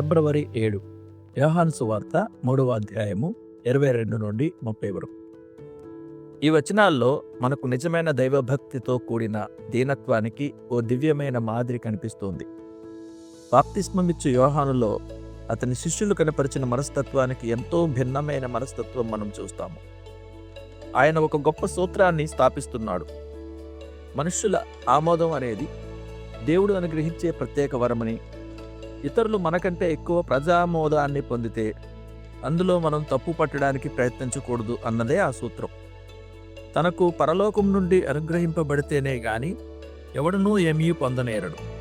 ఫిబ్రవరి ఏడు. యోహాను సువార్త మూడవ అధ్యాయము ఇరవై రెండు నుండి ముప్పై వరకు. ఈ వచనాల్లో మనకు నిజమైన దైవభక్తితో కూడిన దీనత్వానికి ఓ దివ్యమైన మాదిరి కనిపిస్తోంది. బాప్తిస్మమిచ్చు యోహానులో అతని శిష్యులు కనపరిచిన మనస్తత్వానికి ఎంతో భిన్నమైన మనస్తత్వం మనం చూస్తాము. ఆయన ఒక గొప్ప సూత్రాన్ని స్థాపిస్తున్నాడు. మనుష్యుల ఆమోదం అనేది దేవుడు అనుగ్రహించే ప్రత్యేక వరమని ఇతరులు మనకంటే ఎక్కువ ప్రజామోదాన్ని పొందితే అందులో మనం తప్పు పట్టడానికి ప్రయత్నించకూడదు అన్నదే ఆ సూత్రం. తనకు పరలోకం నుండి అనుగ్రహింపబడితేనే గాని ఎవడనూ ఏమీ పొందనేరడు.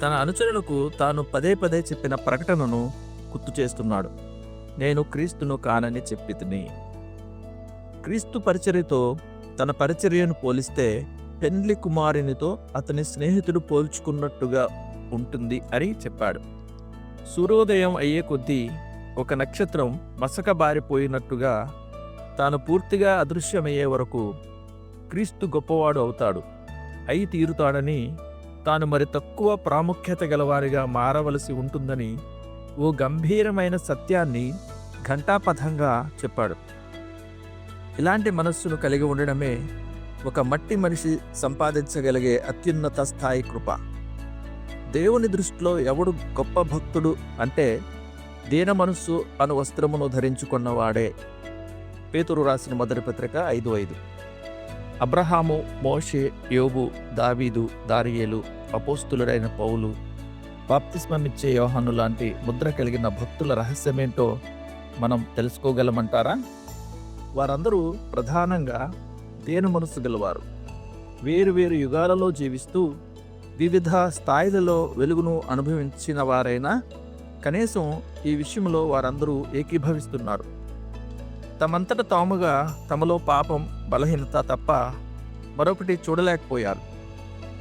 తన అనుచరులకు తాను పదే పదే చెప్పిన ప్రకటనను గుర్తు చేస్తున్నాడు. నేను క్రీస్తును కానని చెప్పి తిని క్రీస్తు పరిచర్యతో తన పరిచర్యను పోలిస్తే పెండ్లి కుమారునితో అతని స్నేహితుడు పోల్చుకున్నట్టుగా ఉంటుంది అని చెప్పాడు. సూర్యోదయం అయ్యే కొద్దీ ఒక నక్షత్రం మసకబారిపోయినట్టుగా తాను పూర్తిగా అదృశ్యమయ్యే వరకు క్రీస్తు గొప్పవాడు అవుతాడు. అయి తీరుతాడని తాను మరి తక్కువ ప్రాముఖ్యత గలవారిగా మారవలసి ఉంటుందని ఓ గంభీరమైన సత్యాన్ని ఘంటాపథంగా చెప్పాడు. ఇలాంటి మనస్సును కలిగి ఉండడమే ఒక మట్టి మనిషి సంపాదించగలిగే అత్యున్నత స్థాయి కృప. దేవుని దృష్టిలో ఎవడు గొప్ప భక్తుడు అంటే దీన మనస్సు అను వస్త్రమును ధరించుకున్నవాడే. పేతురు రాసిన మొదటి పత్రిక ఐదు ఐదు. అబ్రహాము మోషే యోబు దావీదు దారియేలు అపోస్తులుడైన పౌలు బాప్తిస్మమిచ్చే యోహాను లాంటి ముద్ర కలిగిన భక్తుల రహస్యమేంటో మనం తెలుసుకోగలమంటారా? వారందరూ ప్రధానంగా దేని మనసు గలవారు? వేరు వేరు యుగాలలో జీవిస్తూ వివిధ స్థాయిలలో వెలుగును అనుభవించిన వారైనా కనీసం ఈ విషయంలో వారందరూ ఏకీభవిస్తున్నారు. తమంతట తాముగా తమలో పాపం బలహీనత తప్ప మరొకటి చూడలేకపోయారు.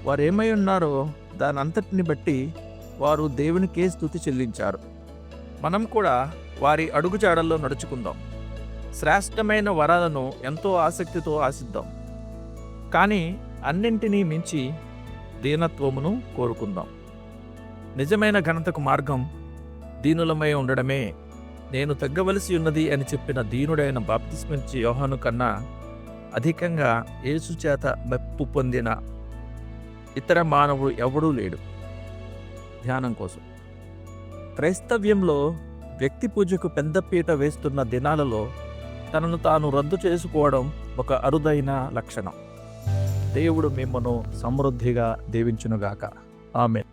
వారు ఏమై ఉన్నారో దానంతటిని బట్టి వారు దేవునికే స్థుతి చెల్లించారు. మనం కూడా వారి అడుగుజాడల్లో నడుచుకుందాం. శ్రేష్టమైన వరాలను ఎంతో ఆసక్తితో ఆశిద్దాం. కానీ అన్నింటినీ మించి దీనత్వమును కోరుకుందాం. నిజమైన ఘనతకు మార్గం దీనులమై ఉండడమే. నేను తగ్గవలసి ఉన్నది అని చెప్పిన దీనుడైన బాప్తిస్మించి యోహాను కన్నా అధికంగా యేసుచేత మెప్పు పొందిన ఇతర మానవుడు ఎవడూ లేడు. ధ్యానం కోసం. క్రైస్తవ్యంలో వ్యక్తి పూజకు పెద్దపీట వేస్తున్న దినాలలో తనను తాను రద్దు చేసుకోవడం ఒక అరుదైన లక్షణం. దేవుడు మిమ్మను సమృద్ధిగా దీవించునుగాక. ఆమె